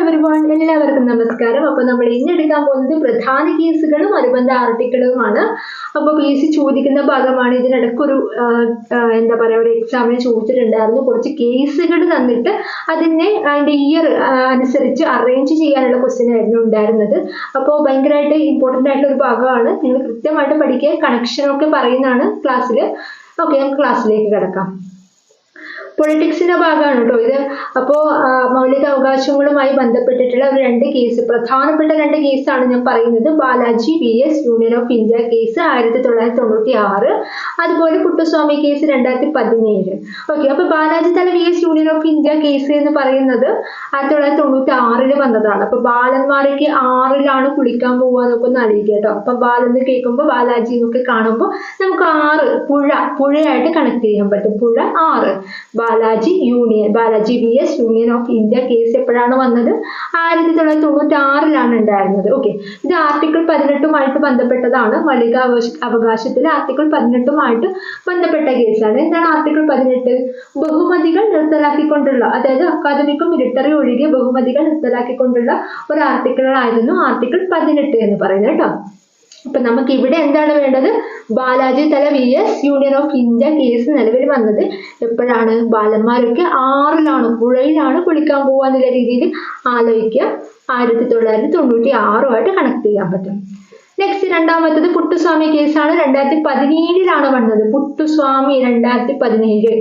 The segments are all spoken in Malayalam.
എവരിവൺ എല്ലാവർക്കും നമസ്കാരം. അപ്പോൾ നമ്മൾ ഇന്ന് എടുക്കാൻ പോകുന്നത് പ്രധാന കേസുകളും അനുബന്ധ ആർട്ടിക്കിളുമാണ് അപ്പോൾ പി എസ് സി ചോദിക്കുന്ന ഭാഗമാണ്. ആ, എന്താ പറയുക ഒരു എക്സാമിന് ചോദിച്ചിട്ടുണ്ടായിരുന്നു. കുറച്ച് കേസുകൾ തന്നിട്ട് അതിനെ അതിന്റെ ഇയർ അനുസരിച്ച് അറേഞ്ച് ചെയ്യാനുള്ള ക്വസ്റ്റ്യൻ ആയിരുന്നു ഉണ്ടായിരുന്നത്. അപ്പോൾ ഭയങ്കരമായിട്ട് ഇമ്പോർട്ടന്റ് ആയിട്ടുള്ള ഒരു ഭാഗമാണ്. നിങ്ങൾ കൃത്യമായിട്ട് പഠിക്കുക. കണക്ഷനൊക്കെ പറയുന്നതാണ് ക്ലാസ്സിൽ ഓക്കെ നമുക്ക് ക്ലാസ്സിലേക്ക് കിടക്കാം. പൊളിറ്റിക്സിന്റെ ഭാഗമാണ് കേട്ടോ ഇത്. അപ്പോ മൗലിക അവകാശങ്ങളുമായി ബന്ധപ്പെട്ടിട്ടുള്ള രണ്ട് കേസ് പ്രധാനപ്പെട്ട രണ്ട് കേസാണ് ഞാൻ പറയുന്നത്. Balaji V S Union of India case ആയിരത്തി തൊള്ളായിരത്തി തൊണ്ണൂറ്റി ആറ് അതുപോലെ കുട്ടുസ്വാമി കേസ് രണ്ടായിരത്തി പതിനേഴ് ഓക്കെ അപ്പോൾ ബാലാജി തല V S Union of India case എന്ന് പറയുന്നത് ആയിരത്തി തൊള്ളായിരത്തി തൊണ്ണൂറ്റി ആറിൽ വന്നതാണ്. അപ്പോൾ ബാലന്മാരൊക്കെ ആറിലാണ് കുളിക്കാൻ പോവുക എന്നൊക്കെ ഒന്ന് അറിയിക്കുക കേട്ടോ അപ്പം ബാലെന്ന് കേൾക്കുമ്പോൾ ബാലാജി എന്നൊക്കെ കാണുമ്പോൾ നമുക്ക് ആറ് പുഴ പുഴയായിട്ട് കണക്ട് ചെയ്യാൻ പറ്റും. പുഴ ആറ്. Balaji Union Balaji V S Union of India case എപ്പോഴാണ് വന്നത്? ആയിരത്തി തൊള്ളായിരത്തി തൊണ്ണൂറ്റി ആറിലാണ് ഉണ്ടായിരുന്നത്. ഓക്കെ ഇത് ആർട്ടിക്കിൾ പതിനെട്ടുമായിട്ട് ബന്ധപ്പെട്ടതാണ്. മൗലിക അവകാശ അവകാശത്തിൽ ആർട്ടിക്കിൾ പതിനെട്ടുമായിട്ട് ബന്ധപ്പെട്ട കേസാണ് എന്താണ് ആർട്ടിക്കിൾ പതിനെട്ട്? ബഹുമതികൾ നിർത്തലാക്കിക്കൊണ്ടുള്ള അതായത് അക്കാദമിക്കും മിലിറ്ററി ഒഴികെ ബഹുമതികൾ നിർത്തലാക്കിക്കൊണ്ടുള്ള ഒരു ആർട്ടിക്കിളായിരുന്നു ആർട്ടിക്കിൾ പതിനെട്ട് എന്ന് പറയുന്നത് കേട്ടോ. അപ്പൊ നമുക്ക് ഇവിടെ എന്താണ് വേണ്ടത്? ബാലാജി തല V S Union of India case നിലവിൽ വന്നത്. എപ്പോഴാണ്? ബാലന്മാരൊക്കെ ആറിലാണ് പുഴയിലാണ് കുളിക്കാൻ പോവുക എന്നുള്ള രീതിയിൽ ആലോചിക്കുക. ആയിരത്തി തൊള്ളായിരത്തി തൊണ്ണൂറ്റി ആറുമായിട്ട് കണക്ട് ചെയ്യാൻ പറ്റും. നെക്സ്റ്റ് രണ്ടാമത്തത് പുട്ടുസ്വാമി കേസാണ്. രണ്ടായിരത്തി പതിനേഴിലാണ് വന്നത്. പുട്ടുസ്വാമി രണ്ടായിരത്തി പതിനേഴ്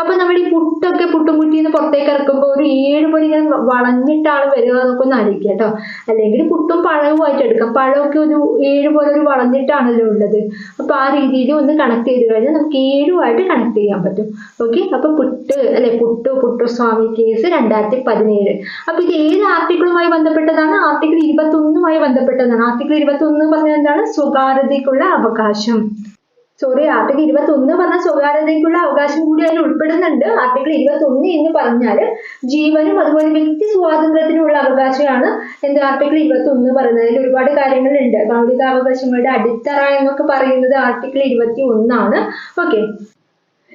അപ്പൊ നമ്മൾ ഈ പുട്ടൊക്കെ പുട്ടുമുട്ടിയിൽ നിന്ന് പുറത്തേക്ക് ഇറക്കുമ്പോൾ ഒരു ഏഴ് മണി ഇങ്ങനെ വളഞ്ഞിട്ടാണ് വരിക എന്നൊക്കെ ഒന്ന് ആലോചിക്കുക കേട്ടോ. അല്ലെങ്കിൽ പുട്ടും പഴവുമായിട്ട് എടുക്കാം. പഴമൊക്കെ ഒരു ഏഴ് പോലെ ഒരു വളഞ്ഞിട്ടാണല്ലോ ഉള്ളത്. അപ്പൊ ആ രീതിയിൽ ഒന്ന് കണക്ട് ചെയ്ത് കഴിഞ്ഞാൽ നമുക്ക് ഏഴുമായിട്ട് കണക്ട് ചെയ്യാൻ പറ്റും. ഓക്കെ അപ്പൊ പുട്ട് അല്ലെ പുട്ടു പുട്ടുസ്വാമി കേസ് രണ്ടായിരത്തി പതിനേഴ് അപ്പൊ ഇത് ഏത് ആർട്ടിക്കിളുമായി ബന്ധപ്പെട്ടതാണ്? ആർട്ടിക്കിൾ ഇരുപത്തി ഒന്നുമായി ബന്ധപ്പെട്ടതാണ്. ആർട്ടിക്കിൾ ഇരുപത്തി ഒന്ന് പറഞ്ഞാൽ എന്താണ്? സ്വകാര്യതയ്ക്കുള്ള അവകാശം. സോറി ആർട്ടിക്കിൾ ഇരുപത്തി ഒന്ന് പറഞ്ഞ സ്വകാര്യതയ്ക്കുള്ള അവകാശം കൂടി അതിൽ ഉൾപ്പെടുന്നുണ്ട്. ആർട്ടിക്കിൾ ഇരുപത്തി ഒന്ന് എന്ന് പറഞ്ഞാൽ ജീവനും അതുപോലെ വ്യക്തി സ്വാതന്ത്ര്യത്തിനുള്ള അവകാശമാണ് എന്ത് ആർട്ടിക്കിൾ ഇരുപത്തി ഒന്ന് പറയുന്നത്. അതിൽ ഒരുപാട് കാര്യങ്ങളുണ്ട്. മൗലികാവകാശങ്ങളുടെ അടിത്തറ എന്നൊക്കെ പറയുന്നത് ആർട്ടിക്കിൾ ഇരുപത്തി ഒന്നാണ് ഓക്കെ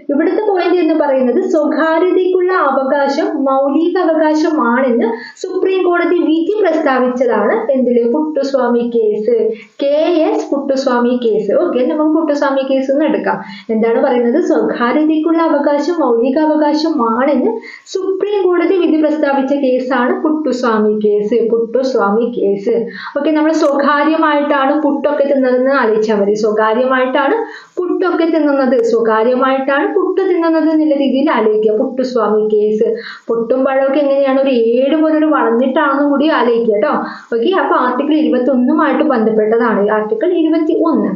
ഇവിടുത്തെ പോയിന്റ് എന്ന് പറയുന്നത് സ്വകാര്യതയ്ക്കുള്ള അവകാശം മൗലിക അവകാശമാണെന്ന് സുപ്രീം കോടതി വിധി പ്രസ്താവിച്ചതാണ് എന്തിൽ? Puttaswamy case K S Puttaswamy case okay നമുക്ക് പുട്ടുസ്വാമി കേസ് എന്ന് എടുക്കാം. എന്താണ് പറയുന്നത്? സ്വകാര്യതയ്ക്കുള്ള അവകാശം മൗലിക അവകാശമാണെന്ന് സുപ്രീം കോടതി വിധി പ്രസ്താവിച്ച കേസാണ് Puttaswamy case Puttaswamy case okay നമ്മൾ സ്വകാര്യമായിട്ടാണ് പുട്ടൊക്കെ തിന്നതെന്ന് ആലോചിച്ചാൽ മതി. സ്വകാര്യമായിട്ടാണ് പുട്ടൊക്കെ തിന്നുന്നത് സ്വകാര്യമായിട്ടാണ് പുട്ട് തിന്നുന്നത് എന്നുള്ള രീതിയിൽ ആലോചിക്കുക. പുട്ടുസ്വാമി കേസ്. പുട്ടും പഴമൊക്കെ എങ്ങനെയാണ് ഒരു ഏഴ് പോലെ ഒരു വളർന്നിട്ടാണെന്നും കൂടി ആലോചിക്കുക കേട്ടോ. ഓക്കെ അപ്പൊ ആർട്ടിക്കിൾ ഇരുപത്തി ഒന്നുമായിട്ട് ബന്ധപ്പെട്ടതാണ്. ആർട്ടിക്കിൾ ഇരുപത്തി ഒന്ന്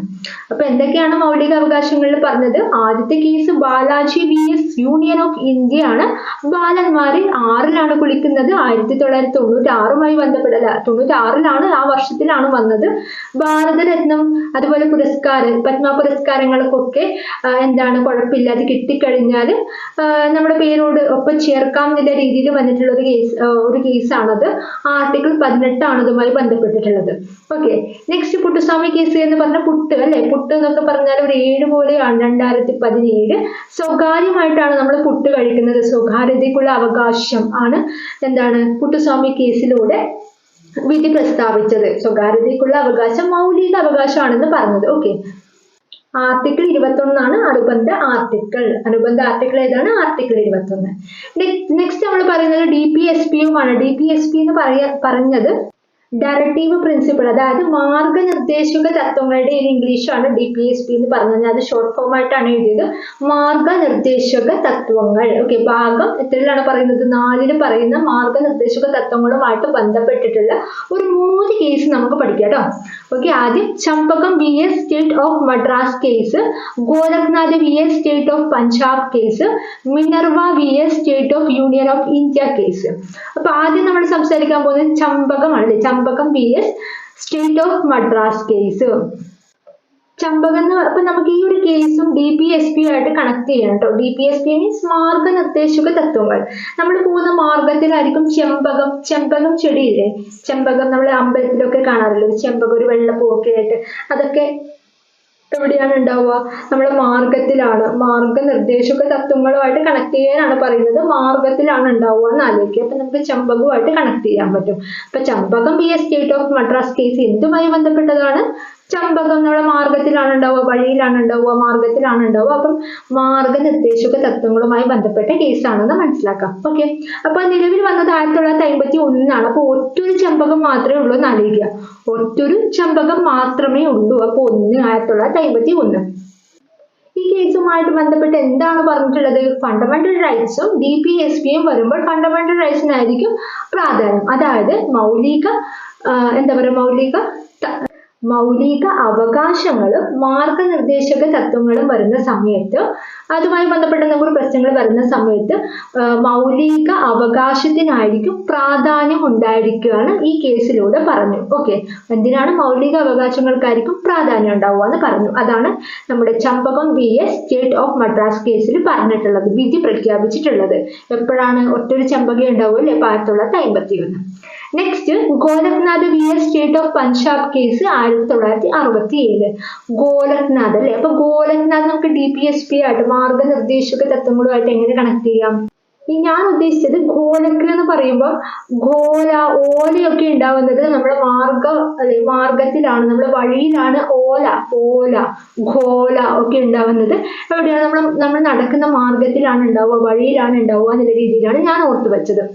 അപ്പൊ എന്തൊക്കെയാണ് മൗലിക അവകാശങ്ങളിൽ പറഞ്ഞത്? ആദ്യത്തെ case Balaji V S union of India ആണ്. ബാലന്മാരെ ആറിലാണ് കുളിക്കുന്നത്. ആയിരത്തി തൊള്ളായിരത്തി തൊണ്ണൂറ്റി ആറുമായി ബന്ധപ്പെടല തൊണ്ണൂറ്റി ആറിലാണ് ആ വർഷത്തിലാണ് വന്നത്. ഭാരതരത്നം അതുപോലെ പുരസ്കാരം പത്മ പുരസ്കാരങ്ങൾക്കൊക്കെ എന്താണ് കുഴപ്പമില്ല അത് കിട്ടിക്കഴിഞ്ഞാൽ നമ്മുടെ പേരോട് ഒപ്പം ചേർക്കാം എന്നുള്ള രീതിയിൽ വന്നിട്ടുള്ള ഒരു കേസ് ഒരു കേസാണത് ആർട്ടിക്കിൾ പതിനെട്ടാണ് ഇതുമായി ബന്ധപ്പെട്ടിട്ടുള്ളത്. ഓക്കെ. നെക്സ്റ്റ് പുട്ടുസ്വാമി കേസ് എന്ന് പറഞ്ഞ പുട്ട് അല്ലെ? പുട്ട് എന്നൊക്കെ പറഞ്ഞാൽ ഒരു ഏഴ് പോലെയാണ് രണ്ടായിരത്തി പതിനേഴ്. സ്വകാര്യമായിട്ടാണ് നമ്മൾ പുട്ട് കഴിക്കുന്നത്. സ്വകാര്യതയ്ക്കുള്ള അവകാശം ആണ് എന്താണ്? പുട്ടുസ്വാമി കേസിലൂടെ വിധി പ്രസ്താവിച്ചത്. സ്വകാര്യതയ്ക്കുള്ള അവകാശം മൗലിക അവകാശമാണെന്ന് പറഞ്ഞത്. ഓക്കെ. ആർട്ടിക്കിൾ ഇരുപത്തൊന്നാണ് അനുബന്ധ ആർട്ടിക്കിൾ. അനുബന്ധ ആർട്ടിക്കിൾ ഏതാണ്? ആർട്ടിക്കിൾ ഇരുപത്തൊന്ന്. നെക്സ്റ്റ് നമ്മൾ പറയുന്നത് ഡി പി എസ് പിയുമാണ് ഡി പി എസ് പി എന്ന് പറയ പറഞ്ഞത് ഡയറക്റ്റീവ് പ്രിൻസിപ്പിൾ അതായത് മാർഗനിർദ്ദേശക തത്വങ്ങളുടെ ഒരു ഇംഗ്ലീഷാണ് ഡി പി എസ് പി എന്ന് പറഞ്ഞത്. അത് ഷോർട്ട് ഫോം ആയിട്ടാണ് എഴുതിയത്. മാർഗനിർദ്ദേശക തത്വങ്ങൾ. ഓക്കെ ഭാഗം എത്രയിലാണ് പറയുന്നത്? നാലിൽ പറയുന്ന മാർഗനിർദ്ദേശക തത്വങ്ങളുമായിട്ട് ബന്ധപ്പെട്ടിട്ടുള്ള ഒരു മൂന്ന് കേസ് നമുക്ക് പഠിക്കാം കേട്ടോ ഓക്കെ ആദ്യം Champakam V S state of Madras case Gorakhnath V S state of Punjab case Minerva V S state of union of India case അപ്പൊ ആദ്യം നമ്മൾ സംസാരിക്കാൻ പോകുന്നത് ചമ്പകമാണ് Champakam P S state of Madras case Champakam എന്ന് അപ്പൊ നമുക്ക് ഈ ഒരു കേസും ഡി പി എസ് പി ആയിട്ട് കണക്ട് ചെയ്യണം കേട്ടോ D P S P means മാർഗനിർദ്ദേശക തത്വങ്ങൾ. നമ്മൾ പോകുന്ന മാർഗത്തിലായിരിക്കും ചെമ്പകം. ചെമ്പകം ചെടിയില്ലേ? ചെമ്പകം നമ്മൾ അമ്പലത്തിലൊക്കെ കാണാറില്ലേ? ചെമ്പകം ഒരു വെള്ളപ്പൂവൊക്കെ ആയിട്ട്. അതൊക്കെ എവിടെയാണ് ഉണ്ടാവുക? നമ്മുടെ മാർഗത്തിലാണ്. മാർഗനിർദ്ദേശക തത്വങ്ങളുമായിട്ട് കണക്ട് ചെയ്യാനാണ് പറയുന്നത്. മാർഗത്തിലാണ് ഉണ്ടാവുക എന്ന് ആലോചിക്കുക. അപ്പൊ നമുക്ക് ചമ്പകവുമായിട്ട് കണക്ട് ചെയ്യാൻ പറ്റും. അപ്പൊ Champakam B S state of Madras case എന്തുമായി ബന്ധപ്പെട്ടതാണ്? ചമ്പകം നമ്മുടെ മാർഗത്തിലാണ് ഉണ്ടാവുക വഴിയിലാണ് ഉണ്ടാവുക മാർഗത്തിലാണ് ഉണ്ടാവുക അപ്പം മാർഗനിർദ്ദേശക തത്വങ്ങളുമായി ബന്ധപ്പെട്ട കേസാണെന്ന് മനസ്സിലാക്കാം. ഓക്കെ അപ്പൊ നിലവിൽ വന്നത് ആയിരത്തി തൊള്ളായിരത്തി അമ്പത്തി ഒന്നിനാണ് അപ്പൊ ഒറ്റൊരു ചമ്പകം മാത്രമേ ഉള്ളൂ എന്ന് അറിയുക ഒറ്റൊരു ചമ്പകം മാത്രമേ ഉള്ളൂ. അപ്പൊ ഒന്ന് ആയിരത്തി തൊള്ളായിരത്തി അമ്പത്തി ഒന്ന് ഈ കേസുമായിട്ട് ബന്ധപ്പെട്ട് എന്താണ് പറഞ്ഞിട്ടുള്ളത്? ഫണ്ടമെന്റൽ റൈറ്റ്സും ഡി പി എസ് പിയും വരുമ്പോൾ ഫണ്ടമെന്റൽ റൈറ്റ്സിനായിരിക്കും പ്രാധാന്യം. അതായത് മൗലിക എന്താ പറയുക മൗലിക മൗലിക അവകാശങ്ങളും മാർഗനിർദ്ദേശക തത്വങ്ങളും വരുന്ന സമയത്ത് അതുമായി ബന്ധപ്പെട്ട നമുക്ക് പ്രശ്നങ്ങൾ വരുന്ന സമയത്ത് മൗലിക അവകാശത്തിനായിരിക്കും പ്രാധാന്യം ഉണ്ടായിരിക്കുകയാണ് ഈ കേസിലൂടെ പറഞ്ഞു. ഓക്കെ എന്തിനാണ് മൗലിക അവകാശങ്ങൾക്കായിരിക്കും പ്രാധാന്യം ഉണ്ടാവുക എന്ന് പറഞ്ഞു. അതാണ് നമ്മുടെ Champakam V S state of Madras കേസിൽ പറഞ്ഞിട്ടുള്ളത് വിധി പ്രഖ്യാപിച്ചിട്ടുള്ളത്. എപ്പോഴാണ് ഒറ്റൊരു ചമ്പക ഉണ്ടാവുക അല്ലെ ആയിരത്തി തൊള്ളായിരത്തി അമ്പത്തി ഒന്ന് next Golaknath V S state of Punjab case ആയിരത്തി തൊള്ളായിരത്തി അറുപത്തി ഏഴ് ഗോലക്നാഥ് അല്ലെ? അപ്പൊ ഗോലക്നാഥ് നമുക്ക് ഡി പി എസ് പി ആയിട്ട് മാർഗനിർദ്ദേശക തത്വങ്ങളുമായിട്ട് എങ്ങനെ കണക്ട് ചെയ്യാം? ഈ ഞാൻ ഉദ്ദേശിച്ചത് ഗോലക് എന്ന് പറയുമ്പോൾ ഗോല ഓലയൊക്കെ ഉണ്ടാവുന്നത് നമ്മുടെ മാർഗ അല്ലെ മാർഗത്തിലാണ് നമ്മുടെ വഴിയിലാണ് ഓല ഓല ഗോല ഒക്കെ ഉണ്ടാവുന്നത്. എവിടെയാണ്? നമ്മൾ നമ്മൾ നടക്കുന്ന മാർഗത്തിലാണ് ഉണ്ടാവുക വഴിയിലാണ് ഉണ്ടാവുക എന്നുള്ള രീതിയിലാണ് ഞാൻ ഓർത്തു വെച്ചത്.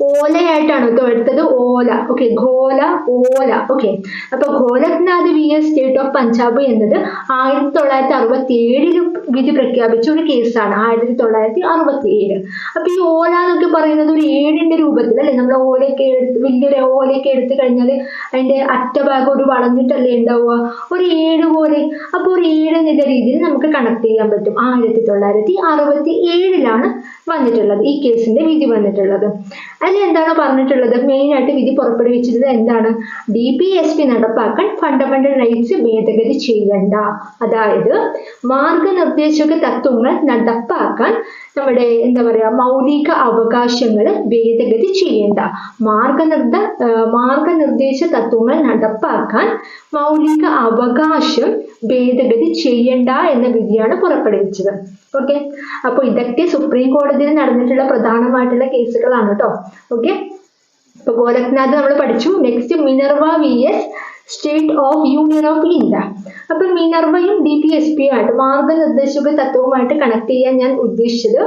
ഓലയായിട്ടാണ് കേട്ടോ എടുത്തത്. ഓല. ഓക്കെ ഘോല ഓല. ഓക്കെ അപ്പൊ Golaknath V S state of Punjab എന്നത് ആയിരത്തി തൊള്ളായിരത്തി അറുപത്തി ഏഴിൽ വിധി പ്രഖ്യാപിച്ച ഒരു കേസാണ് ആയിരത്തി തൊള്ളായിരത്തി അറുപത്തി ഏഴ് അപ്പൊ ഈ ഓല എന്നൊക്കെ പറയുന്നത് ഒരു ഏഴിന്റെ രൂപത്തിൽ അല്ലെ? നമ്മൾ ഓലയൊക്കെ എടുത്ത് വലിയൊരു ഓലയൊക്കെ എടുത്തു കഴിഞ്ഞാൽ അതിന്റെ അറ്റഭാഗം ഒരു വളഞ്ഞിട്ടല്ലേ ഉണ്ടാവുക? ഒരു ഏഴ് പോലെ. അപ്പൊ ഒരു ഏഴ് എന്ന രീതിയിൽ നമുക്ക് കണക്ട് ചെയ്യാൻ പറ്റും. ആയിരത്തി തൊള്ളായിരത്തി അറുപത്തി ഏഴിലാണ് വന്നിട്ടുള്ളത്. ഈ കേസിന്റെ വിധി വന്നിട്ടുള്ളത്. അതിൽ എന്താണ് പറഞ്ഞിട്ടുള്ളത്? മെയിൻ ആയിട്ട് വിധി പുറപ്പെടുവിച്ചത് എന്താണ്? ഡി പി എസ് പി നടപ്പാക്കാൻ ഫണ്ടമെന്റൽ റൈറ്റ്സ് ഭേദഗതി ചെയ്യണ്ട. അതായത് മാർഗനിർദ്ദേശക തത്വങ്ങൾ നടപ്പാക്കാൻ നമ്മുടെ എന്താ പറയാ മൗലിക അവകാശങ്ങൾ ഭേദഗതി ചെയ്യണ്ട. മാർഗനിർദ്ദ മാർഗനിർദ്ദേശ തത്വങ്ങൾ നടപ്പാക്കാൻ മൗലിക അവകാശം ഭേദഗതി ചെയ്യണ്ട എന്ന വിധിയാണ് പുറപ്പെടുവിച്ചത്. ഓക്കെ അപ്പൊ ഇതൊക്കെ സുപ്രീം കോടതിയിൽ നടന്നിട്ടുള്ള പ്രധാനമായിട്ടുള്ള കേസുകളാണ് കേട്ടോ ഓക്കെ ഇപ്പൊ ഗോരഖ്നാഥ് നമ്മൾ പഠിച്ചു. Next Minerva V S state of union of India അപ്പൊ മിനർവയും ഡി പി എസ് പിയും ആയിട്ട് മാർഗനിർദ്ദേശക തത്വവുമായിട്ട് കണക്ട് ചെയ്യാൻ ഞാൻ ഉദ്ദേശിച്ചത്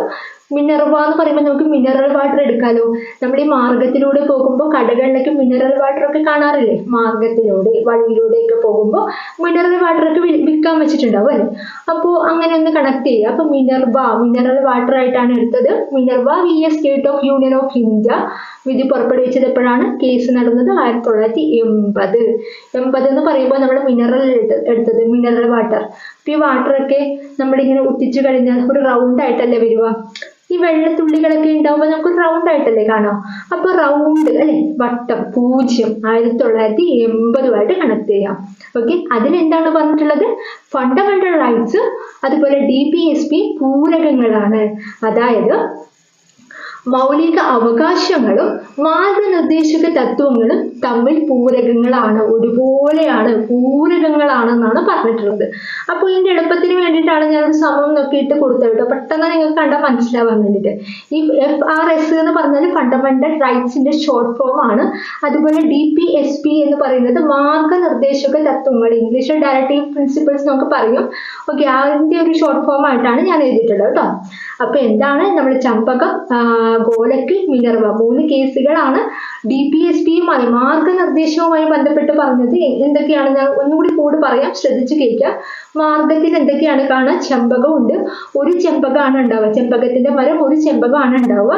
മിനർവ എന്ന് പറയുമ്പോൾ നമുക്ക് മിനറൽ വാട്ടർ എടുക്കാലോ. നമ്മൾ ഈ മാർഗത്തിലൂടെ പോകുമ്പോൾ കടകളിലൊക്കെ മിനറൽ വാട്ടർ ഒക്കെ കാണാറില്ലേ? മാർഗത്തിലൂടെ വഴിയിലൂടെ ഒക്കെ പോകുമ്പോൾ മിനറൽ വാട്ടർ ഒക്കെ വിൽക്കാൻ വെച്ചിട്ടുണ്ടാവും അല്ലേ? അപ്പോൾ അങ്ങനെ ഒന്ന് കണക്ട് ചെയ്യുക. അപ്പൊ മിനർവ മിനറൽ വാട്ടർ ആയിട്ടാണ് എടുത്തത്. Minerva V S state of union of India വിധി പുറപ്പെടുവിച്ചത് എപ്പോഴാണ്? കേസ് നടന്നത് ആയിരത്തി തൊള്ളായിരത്തി എൺപത്. എൺപത് എന്ന് പറയുമ്പോൾ നമ്മൾ മിനറൽ എടുത്തത് മിനറൽ വാട്ടർ അപ്പൊ ഈ വാട്ടറൊക്കെ നമ്മളിങ്ങനെ ഒട്ടിച്ചു കഴിഞ്ഞാൽ ഒരു റൗണ്ട് ആയിട്ടല്ലേ വരിക? ഈ വെള്ളത്തുള്ളികളൊക്കെ ഉണ്ടാവുമ്പോൾ നമുക്ക് റൗണ്ട് ആയിട്ടല്ലേ കാണാം? അപ്പൊ റൗണ്ട് അല്ലെ? വട്ടം പൂജ്യം ആയിരത്തി തൊള്ളായിരത്തി എൺപതുമായിട്ട് കണക്ട് ചെയ്യാം. ഓക്കെ അതിലെന്താണ് പറഞ്ഞിട്ടുള്ളത്? ഫണ്ടമെന്റൽ റൈറ്റ്സ് അതുപോലെ ഡി പി എസ് പി പൂരകങ്ങളാണ്. അതായത് മൗലിക അവകാശങ്ങളും മാർഗനിർദ്ദേശക തത്വങ്ങളും തമ്മിൽ പൂരകങ്ങളാണ്. ഒരുപോലെയാണ് പൂരകങ്ങളാണെന്നാണ് പറഞ്ഞിട്ടുള്ളത്. അപ്പോൾ ഇതിന്റെ എളുപ്പത്തിന് വേണ്ടിയിട്ടാണ് ഞാൻ ഒരു സമം നോക്കിയിട്ട് കൊടുത്തത് കേട്ടോ. പെട്ടെന്ന് നിങ്ങൾക്ക് കണ്ടാൽ മനസ്സിലാവാൻ വേണ്ടിയിട്ട്. ഈ എഫ് ആർ എസ് എന്ന് പറഞ്ഞാൽ ഫണ്ടമെന്റൽ റൈറ്റ്സിന്റെ ഷോർട്ട് ഫോം ആണ്. അതുപോലെ ഡി പി എസ് പി എന്ന് പറയുന്നത് മാർഗനിർദ്ദേശക തത്വങ്ങൾ. ഇംഗ്ലീഷിൽ ഡയറക്റ്റീവ് പ്രിൻസിപ്പിൾസ് നമുക്ക് പറയും. ഓക്കെ അതിന്റെ ഒരു ഷോർട്ട് ഫോം ആയിട്ടാണ് ഞാൻ എഴുതിയിട്ടുള്ളത് കേട്ടോ. അപ്പൊ എന്താണ് നമ്മൾ ചമ്പകം? ഗോലക്ക് മിനർവ. മൂന്ന് കേസുകളാണ് ഡി പി എസ് പിയുമായി മാർഗനിർദ്ദേശവുമായി ബന്ധപ്പെട്ട് പറഞ്ഞത് എന്തൊക്കെയാണ്? ഞാൻ ഒന്നുകൂടി കൂടി പറയാം. ശ്രദ്ധിച്ചു കേൾക്കുക. മാർഗത്തിൽ എന്തൊക്കെയാണ് കാണാൻ ചെമ്പകം ഉണ്ട്. ഒരു ചെമ്പകമാണ് ഉണ്ടാവുക. ചെമ്പകത്തിന്റെ മരം ഒരു ചെമ്പകമാണ് ഉണ്ടാവുക.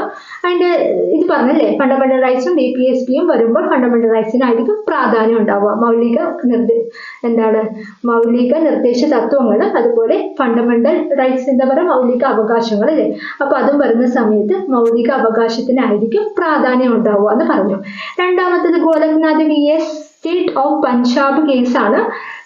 അതിന്റെ ഇത് പറഞ്ഞല്ലേ? ഫണ്ടമെന്റൽ റൈറ്റ്സും ഡി പി എസ് പിയും വരുമ്പോൾ ഫണ്ടമെന്റൽ റൈറ്റ്സിനായിരിക്കും പ്രാധാന്യം ഉണ്ടാവുക. മൗലിക നിർദ്ദേ എന്താണ്? മൗലിക നിർദ്ദേശ തത്വങ്ങൾ അതുപോലെ ഫണ്ടമെന്റൽ റൈറ്റ്സ് എന്താ പറയുക മൗലിക അവകാശങ്ങൾ അല്ലേ? അപ്പൊ അതും വരുന്ന സമയത്ത് മൗലിക അവകാശത്തിനായിരിക്കും പ്രാധാന്യം ഉണ്ടാവുക എന്ന് പറഞ്ഞു. രണ്ടാമത്തത് Golaknath V S state of Punjab കേസാണ്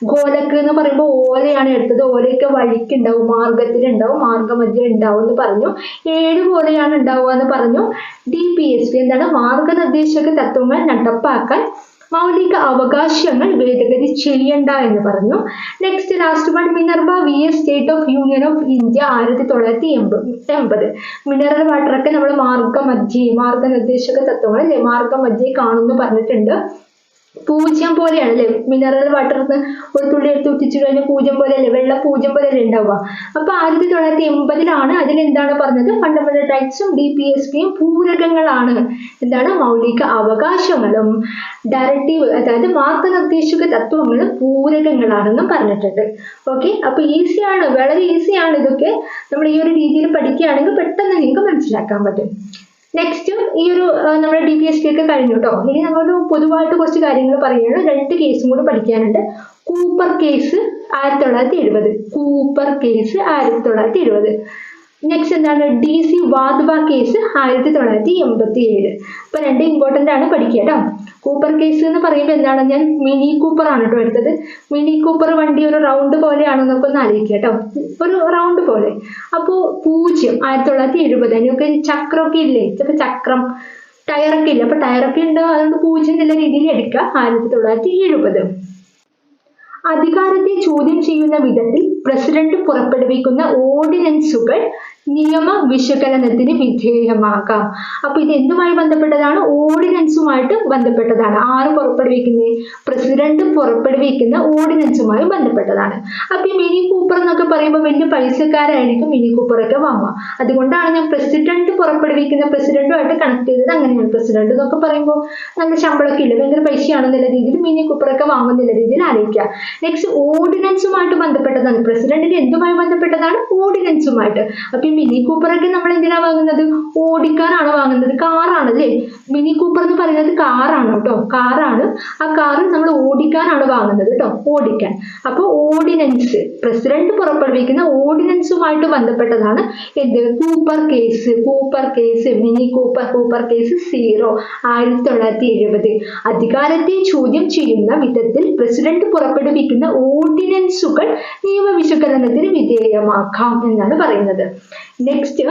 ഗോലക് എന്ന് പറയുമ്പോൾ ഓലയാണ് എടുത്തത്. ഓലയൊക്കെ വഴിക്കുണ്ടാവും മാർഗത്തിലുണ്ടാവും മാർഗമധ്യം ഉണ്ടാവും എന്ന് പറഞ്ഞു. ഏഴ് പോലെയാണ് ഉണ്ടാവുക എന്ന് പറഞ്ഞു. ഡി പി എസ് പി എന്താണ്? മാർഗനിർദ്ദേശക തത്വങ്ങൾ നടപ്പാക്കാൻ മൗലിക അവകാശങ്ങൾ ഭേദഗതി ചെയ്യണ്ട എന്ന് പറഞ്ഞു. Next last one Minerva V S state of union of India ആയിരത്തി തൊള്ളായിരത്തി എൺപത് എൺപത് മിനറൽ വാട്ടറൊക്കെ നമ്മൾ മാർഗമധ്യേ മാർഗനിർദ്ദേശക തത്വങ്ങൾ അല്ലെ മാർഗമധ്യേ കാണുന്നു പറഞ്ഞിട്ടുണ്ട്. പൂജ്യം പോലെയാണ് അല്ലെ മിനറൽ വാട്ടറിന്ന് ഒരു തുള്ളി എടുത്ത് ഉറ്റിച്ചു കഴിഞ്ഞാൽ പൂജ്യം പോലെയല്ലേ? വെള്ളം പൂജ്യം പോലെയല്ലേ ഉണ്ടാവുക അപ്പൊ ആയിരത്തി തൊള്ളായിരത്തി എൺപതിലാണ് അതിൽ എന്താണ് പറഞ്ഞത് ഫണ്ടമെന്റൽ റൈറ്റ്സും ഡി പി എസ് പിയും പൂരകങ്ങളാണ്. എന്താണ്? മൗലിക അവകാശങ്ങളും ഡയറക്റ്റീവ് അതായത് മാർഗനിർദ്ദേശക തത്വങ്ങളും പൂരകങ്ങളാണെന്നും പറഞ്ഞിട്ടുണ്ട്. ഓക്കെ അപ്പൊ ഈസിയാണ് വളരെ ഈസിയാണ് ഇതൊക്കെ. നമ്മൾ ഈ ഒരു രീതിയിൽ പഠിക്കുകയാണെങ്കിൽ പെട്ടെന്ന് നിങ്ങൾക്ക് മനസ്സിലാക്കാൻ പറ്റും. നെക്സ്റ്റ് ഈ ഒരു നമ്മുടെ ഡി പി എസ് ടി ഒക്കെ കഴിഞ്ഞു കേട്ടോ ഇനി നമ്മൾ പൊതുവായിട്ട് കുറച്ച് കാര്യങ്ങൾ പറയുകയാണ്. രണ്ട് കേസും കൂടി പഠിക്കാനുണ്ട്. കൂപ്പർ കേസ് ആയിരത്തി തൊള്ളായിരത്തി എഴുപത് കൂപ്പർ കേസ് ആയിരത്തി തൊള്ളായിരത്തി എഴുപത് നെക്സ്റ്റ് എന്താണ്? ഡി സി വാദ്വ കേസ് ആയിരത്തി തൊള്ളായിരത്തി എൺപത്തി ഏഴ് അപ്പൊ രണ്ട് ഇമ്പോർട്ടന്റ് ആണ് പഠിക്കുക കേട്ടോ കൂപ്പർ കേസ് എന്ന് പറയുമ്പോൾ എന്താണ്? ഞാൻ മിനി കൂപ്പർ ആണ് കേട്ടോ എടുത്തത്. മിനി കൂപ്പർ വണ്ടി ഒരു റൗണ്ട് പോലെയാണെന്നൊക്കെ ഒന്ന് ആലോചിക്കുക കേട്ടോ ഒരു റൗണ്ട് പോലെ. അപ്പോൾ പൂജ്യം ആയിരത്തി തൊള്ളായിരത്തി എഴുപത് അതിനൊക്കെ ചക്രമൊക്കെ ഇല്ലേ? ഇതൊക്കെ ചക്രം. ടയറൊക്കെ ഇല്ല? അപ്പൊ ടയറൊക്കെ ഉണ്ട്? അതുകൊണ്ട് പൂജ്യം എന്നുള്ള രീതിയിൽ എടുക്കുക ആയിരത്തി തൊള്ളായിരത്തി എഴുപത് അധികാരത്തെ ചോദ്യം ചെയ്യുന്ന വിധത്തിൽ പ്രസിഡന്റ് പുറപ്പെടുവിക്കുന്ന ഓർഡിനൻസുകൾ നിയമ വിശകലനത്തിന് വിധേയമാകാം അപ്പൊ ഇത് എന്തുമായി ബന്ധപ്പെട്ടതാണ്? ഓർഡിനൻസുമായിട്ട് ബന്ധപ്പെട്ടതാണ്. ആറ് പുറപ്പെടുവിക്കുന്നത് പ്രസിഡന്റ് പുറപ്പെടുവിക്കുന്ന ഓർഡിനൻസുമായി ബന്ധപ്പെട്ടതാണ്. അപ്പൊ ഈ മിനി കൂപ്പർ എന്നൊക്കെ പറയുമ്പോൾ വലിയ പൈസക്കാരായിരിക്കും മിനി കൂപ്പറൊക്കെ വാങ്ങുക. അതുകൊണ്ടാണ് ഞാൻ പ്രസിഡന്റ് പുറപ്പെടുവിക്കുന്ന പ്രസിഡന്റുമായിട്ട് കണക്ട് ചെയ്തത് അങ്ങനെയാണ് പ്രസിഡന്റ് എന്നൊക്കെ പറയുമ്പോൾ നല്ല ശമ്പളമൊക്കെ ഇല്ല? ഭയങ്കര പൈസയാണെന്നുള്ള രീതിയിൽ മിനി കൂപ്പറൊക്കെ വാങ്ങുന്നുള്ള രീതിയിൽ ആലോചിക്കുക നെക്സ്റ്റ് ഓർഡിനൻസുമായിട്ട് ബന്ധപ്പെട്ടതാണ്. പ്രസിഡന്റിന് എന്തുമായി ബന്ധപ്പെട്ടതാണ്? ഓർഡിനൻസുമായിട്ട്. അപ്പൊ മിനി കൂപ്പറൊക്കെ നമ്മൾ എന്തിനാ വാങ്ങുന്നത്? ഓടിക്കാനാണ് വാങ്ങുന്നത്. കാറാണ് അല്ലേ? മിനി കൂപ്പർ എന്ന് പറയുന്നത് കാറാണ് കേട്ടോ. കാറാണ് ആ കാറ് നമ്മൾ ഓടിക്കാനാണ് വാങ്ങുന്നത് കേട്ടോ. ഓടിക്കാൻ. അപ്പോൾ ഓർഡിനൻസ് പ്രസിഡന്റ് പുറപ്പെടുവിക്കുന്ന ഓർഡിനൻസുമായിട്ട് ബന്ധപ്പെട്ടതാണ് എന്ത്? Cooper case Cooper case mini Cooper Cooper case zero ആയിരത്തി തൊള്ളായിരത്തി എഴുപത് അധികാരത്തെ ചോദ്യം ചെയ്യുന്ന വിധത്തിൽ പ്രസിഡന്റ് പുറപ്പെടുവിക്കുന്ന ഓർഡിനൻസുകൾ നിയമവിശകലനത്തിന് വിധേയമാക്കാം എന്നാണ് പറയുന്നത്. Next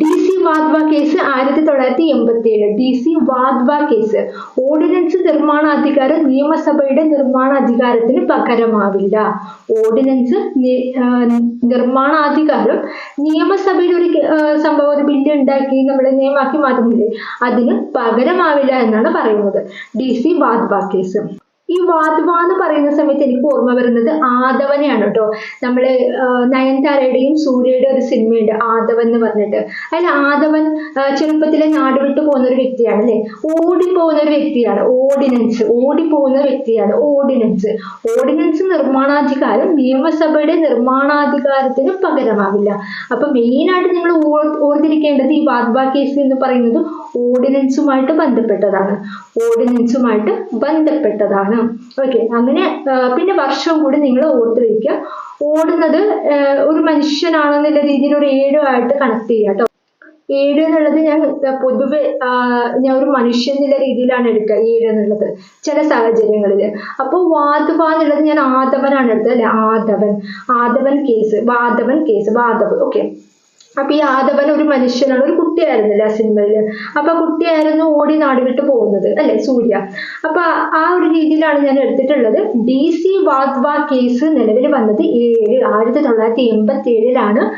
D C Wadhwa case ആയിരത്തി തൊള്ളായിരത്തി എൺപത്തി ഏഴ് D C Wadhwa case ordinance നിർമ്മാണാധികാരം നിയമസഭയുടെ നിർമ്മാണാധികാരത്തിന് പകരമാവില്ല. ഓർഡിനൻസ് നിർമ്മാണാധികാരം നിയമസഭയുടെ ഒരു സംഭവം ഒരു ബില്ല് ഉണ്ടാക്കി നമ്മൾ നിയമമാക്കി മാറ്റുന്നില്ലേ? അതിന് പകരമാവില്ല എന്നാണ് പറയുന്നത്. ഡി സി വാദ്വ കേസ് ഈ വാദ്വ എന്ന് പറയുന്ന സമയത്ത് എനിക്ക് ഓർമ്മ വരുന്നത് ആദവനെയാണ് കേട്ടോ നമ്മൾ നയൻതാരയുടെയും സൂര്യയുടെ ഒരു സിനിമയുണ്ട് ആദവൻ എന്ന് പറഞ്ഞിട്ട്. അതിൽ ആദവൻ ചെറുപ്പത്തിലെ നാട് വിട്ടു പോകുന്ന ഒരു വ്യക്തിയാണ് അല്ലെ? ഓടിപ്പോകുന്ന ഒരു വ്യക്തിയാണ്. ഓർഡിനൻസ്. ഓടിപ്പോകുന്ന വ്യക്തിയാണ് ഓർഡിനൻസ്. ഓർഡിനൻസ് നിർമ്മാണാധികാരം നിയമസഭയുടെ നിർമ്മാണാധികാരത്തിന് പകരമാവില്ല. അപ്പൊ മെയിൻ ആയിട്ട് നിങ്ങൾ ഓർത്തിരിക്കേണ്ടത് ഈ വാദ്വ കേസ് എന്ന് പറയുന്നത് ഓർഡിനൻസുമായിട്ട് ബന്ധപ്പെട്ടതാണ്. ഓർഡിനൻസുമായിട്ട് ബന്ധപ്പെട്ടതാണ്. ഓക്കെ അങ്ങനെ പിന്നെ വർഷവും കൂടി നിങ്ങൾ ഓർത്ത് വയ്ക്കുക ഓടുന്നത് ഒരു മനുഷ്യനാണെന്നുള്ള രീതിയിൽ ഒരു ഏഴുമായിട്ട് കണക്ട് ചെയ്യുക കേട്ടോ ഏഴ് എന്നുള്ളത് ഞാൻ പൊതുവെ ഞാൻ ഒരു മനുഷ്യൻ എന്നുള്ള രീതിയിലാണ് എടുക്കുക ഏഴ് എന്നുള്ളത് ചില സാഹചര്യങ്ങളിൽ അപ്പോൾ വാതുവ എന്നുള്ളത് ഞാൻ ആദവനാണ് എടുത്തത് അല്ലെ? ആദവൻ. ആദവൻ കേസ് വാധവൻ കേസ് വാധവ് ഓക്കെ അപ്പൊ ഈ ആദവൻ ഒരു മനുഷ്യനാണ് ഒരു കുട്ടിയായിരുന്നില്ല ആ സിനിമയിൽ. അപ്പൊ ആ കുട്ടിയായിരുന്നു ഓടി നാട് വിട്ട് പോകുന്നത് അല്ലെ സൂര്യ. അപ്പൊ ആ- ആ ഒരു രീതിയിലാണ് ഞാൻ എടുത്തിട്ടുള്ളത്. ഡി സി വാദ്വ കേസ് നിലവിൽ വന്നത് ഏഴ് ആയിരത്തി തൊള്ളായിരത്തി എൺപത്തി ഏഴിലാണ്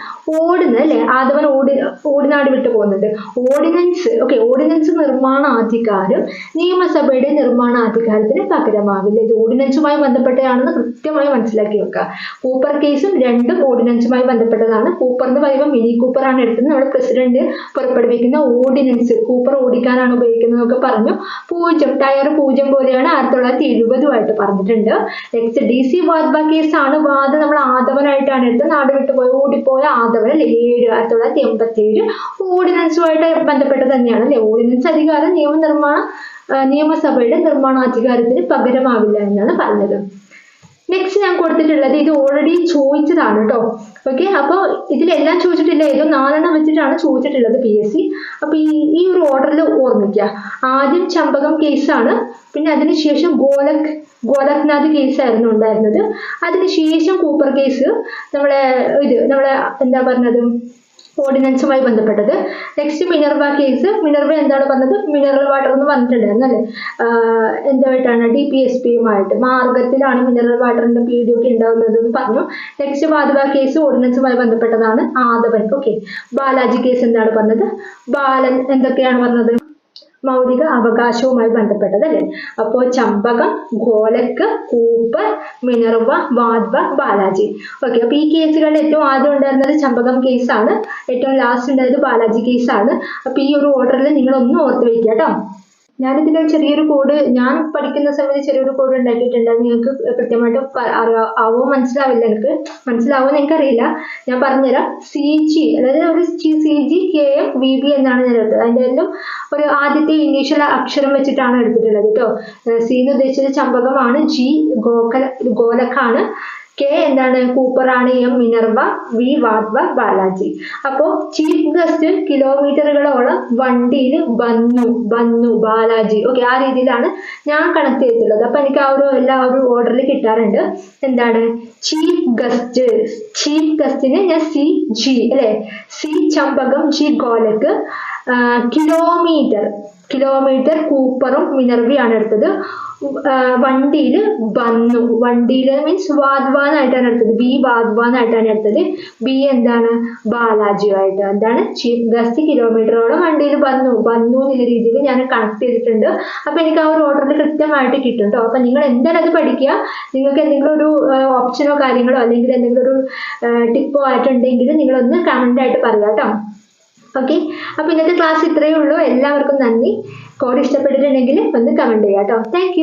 ഓടുന്നത് അല്ലെ? ആദവൻ ഓടി ഓടിനാട് വിട്ട് പോകുന്നത്. ഓർഡിനൻസ് ഓക്കെ ഓർഡിനൻസ് നിർമ്മാണാധികാരം നിയമസഭയുടെ നിർമ്മാണാധികാരത്തിന് പകരമാവില്ല. ഇത് ഓർഡിനൻസുമായി ബന്ധപ്പെട്ടതാണെന്ന് കൃത്യമായി മനസ്സിലാക്കി വെക്കുക. കൂപ്പർ കേസും രണ്ടും ഓർഡിനൻസുമായി ബന്ധപ്പെട്ടതാണ്. കൂപ്പർ എന്ന് പറയുമ്പോൾ മിനി കൂപ്പർ എടുക്കുന്നത്. നമ്മുടെ പ്രസിഡന്റ് പുറപ്പെടുവിക്കുന്ന ഓർഡിനൻസ് കൂപ്പർ ഓടിക്കാനാണ് ഉപയോഗിക്കുന്നത് എന്നൊക്കെ പറഞ്ഞു. പൂജ്യം ടയർ പൂജ്യം പോലെയാണ് ആയിരത്തി തൊള്ളായിരത്തി എഴുപതുമായിട്ട് പറഞ്ഞിട്ടുണ്ട്. നെക്സ്റ്റ് ഡി സി വാദ്ബ കേസാണ്. വാദ നമ്മൾ ആദവനായിട്ടാണ് എടുത്തത്. നാട് വിട്ടുപോയ ഓടിപ്പോയ ആദവൻ അല്ലെ? ഏഴ് ആയിരത്തി തൊള്ളായിരത്തി എൺപത്തി ഏഴ് ഓർഡിനൻസുമായിട്ട് ബന്ധപ്പെട്ട് തന്നെയാണ് അല്ലെ? ഓർഡിനൻസ് അധികാരം നിയമനിർമ്മാണ നിയമസഭയുടെ നിർമ്മാണാധികാരത്തിന് പകരമാവില്ല എന്നാണ് പറഞ്ഞത്. നെക്സ്റ്റ് ഞാൻ കൊടുത്തിട്ടുള്ളത് ഇത് ഓൾറെഡി ചോദിച്ചതാണ് കേട്ടോ ഓക്കെ അപ്പോൾ ഇതിലെല്ലാം ചോദിച്ചിട്ടില്ല. ഏതോ നാലെണ്ണം വെച്ചിട്ടാണ് ചോദിച്ചിട്ടുള്ളത് പി എസ് സി അപ്പോൾ ഈ ഈ ഒരു ഓർഡറിൽ ഓർമ്മിക്കുക ആദ്യം ചമ്പകം കേസാണ് പിന്നെ അതിനുശേഷം ഗോലക് ഗോലക്നാഥ് കേസായിരുന്നു ഉണ്ടായിരുന്നത്. അതിനുശേഷം കൂപ്പർ കേസ് നമ്മളെ ഇത് നമ്മളെ എന്താ പറഞ്ഞത്? ഓർഡിനൻസുമായി ബന്ധപ്പെട്ടത്. നെക്സ്റ്റ് മിനർവ കേസ് മിനർവ എന്താണ് പറഞ്ഞത്? മിനറൽ വാട്ടർ എന്ന് പറഞ്ഞിട്ടുണ്ടായിരുന്നു അല്ലേ എന്തായിട്ടാണ്? ഡി പി എസ് പിയുമായിട്ട് മാർഗത്തിലാണ് മിനറൽ വാട്ടറിന്റെ പി ഡി ഒക്കെ ഉണ്ടാവുന്നത് എന്ന് പറഞ്ഞു. നെക്സ്റ്റ് വാതുവ കേസ് ഓർഡിനൻസുമായി ബന്ധപ്പെട്ടതാണ് ആദവൻ. ഓക്കെ ബാലാജി കേസ് എന്താണ് പറഞ്ഞത്? ബാലൻ എന്തൊക്കെയാണ് പറഞ്ഞത്? മൗലിക അവകാശവുമായി ബന്ധപ്പെട്ടത് അല്ലേ? അപ്പോൾ ചമ്പകം ഗോലക്ക് കൂപ്പർ മിനർവ വാദ്വ ബാലാജി. ഓക്കെ അപ്പോൾ ഈ കേസുകളിൽ ഏറ്റവും ആദ്യം ഉണ്ടായിരുന്നത് ചമ്പകം കേസാണ് ഏറ്റവും ലാസ്റ്റ് ഉണ്ടായത് ബാലാജി കേസാണ് അപ്പോൾ ഈ ഒരു ഓർഡറിൽ നിങ്ങൾ ഒന്ന് ഓർത്ത് വെക്കുക കേട്ടോ. ഞാനിതിൽ ചെറിയൊരു കോഡ് ഞാൻ പഠിക്കുന്ന സമയത്ത് ചെറിയൊരു കോഡ് ഉണ്ടാക്കിയിട്ടുണ്ട്. അത് നിങ്ങൾക്ക് കൃത്യമായിട്ട് ആവോ മനസ്സിലാവില്ല എനിക്ക്. മനസ്സിലാവോ എന്ന് എനിക്കറിയില്ല. ഞാൻ പറഞ്ഞുതരാം. സി ജി അതായത് ഒരു C G K M V B എന്നാണ് ഞാൻ എടുത്തത്. അതിന്റെ എല്ലാം ഒരു ആദ്യത്തെ ഇനീഷ്യൽ അക്ഷരം വെച്ചിട്ടാണ് എടുത്തിട്ടുള്ളത് കേട്ടോ. സി എന്ന് ഉദ്ദേശിച്ചത് ചമ്പകമാണ്. ജി ഗോകല ഗോലക്കാണ്. കെ എന്താണ്? കൂപ്പറാണ് M Minerva V Wadhwa Balaji. അപ്പോൾ ചീഫ് ഗസ്റ്റ് കിലോമീറ്ററുകളോളം വണ്ടിയിൽ വന്നു വന്നു ബാലാജി. ഓക്കെ ആ രീതിയിലാണ് ഞാൻ കണക്ട് ചെയ്തിട്ടുള്ളത്. അപ്പൊ എനിക്ക് ആ ഒരു എല്ലാ ഒരു ഓർഡറിൽ കിട്ടാറുണ്ട്. എന്താണ്? ചീഫ് ഗസ്റ്റ് ചീഫ് ഗസ്റ്റിന് ഞാൻ സി ജി അല്ലെ? C Champakam G Golak. Kilometre kilometre കൂപ്പറും മിനർവിയാണ് എടുത്തത്. വണ്ടിയിൽ വന്നു. വണ്ടിയിൽ മീൻസ് വാദ്വാനായിട്ടാണ് എടുത്തത്. ബി വാദ്വാനായിട്ടാണ് എടുത്തത്. ബി എന്താണ്? ബാലാജിയുമായിട്ട് എന്താണ്? ഗസ്റ്റ് കിലോമീറ്ററോളം വണ്ടിയിൽ വന്നു. വന്നു എന്നുള്ള രീതിയിൽ ഞാൻ കണക്ട് ചെയ്തിട്ടുണ്ട്. അപ്പൊ എനിക്ക് ആ ഒരു ഓർഡറിൽ കൃത്യമായിട്ട് കിട്ടും കേട്ടോ അപ്പൊ നിങ്ങൾ എന്തായാലും അത് പഠിക്കുക? നിങ്ങൾക്ക് എന്തെങ്കിലും ഒരു ഓപ്ഷനോ കാര്യങ്ങളോ അല്ലെങ്കിൽ എന്തെങ്കിലും ഒരു ടിപ്പോ ആയിട്ടുണ്ടെങ്കിൽ നിങ്ങളൊന്ന് കമന്റ് ആയിട്ട് പറയാം കേട്ടോ ഓക്കെ അപ്പൊ ഇന്നത്തെ ക്ലാസ് ഇത്രയേ ഉള്ളൂ. എല്ലാവർക്കും നന്ദി. കോഡ് ഇഷ്ടപ്പെട്ടിട്ടുണ്ടെങ്കിൽ ഒന്ന് കമന്റ് ചെയ്യാം കേട്ടോ താങ്ക്